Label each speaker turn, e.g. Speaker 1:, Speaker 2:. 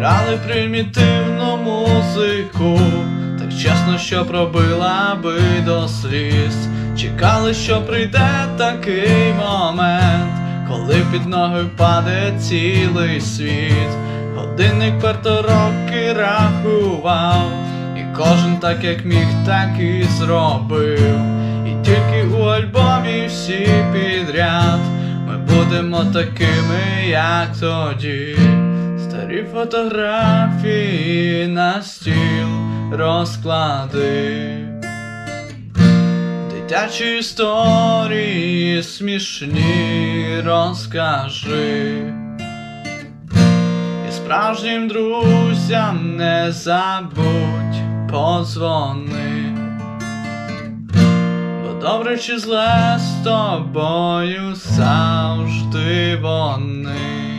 Speaker 1: Грали примітивну музику, так чесно, що пробила би до сліз. Чекали, що прийде такий момент, коли під ноги впаде цілий світ. Годинник перто роки рахував, і кожен так як міг, так і зробив. І тільки у альбомі всі підряд ми будемо такими, як тоді. Старі фотографії на стіл розклади. Дитячі історії смішні розкажи. І справжнім друзям не забудь подзвони. Бо добре чи зле з тобою завжди вони.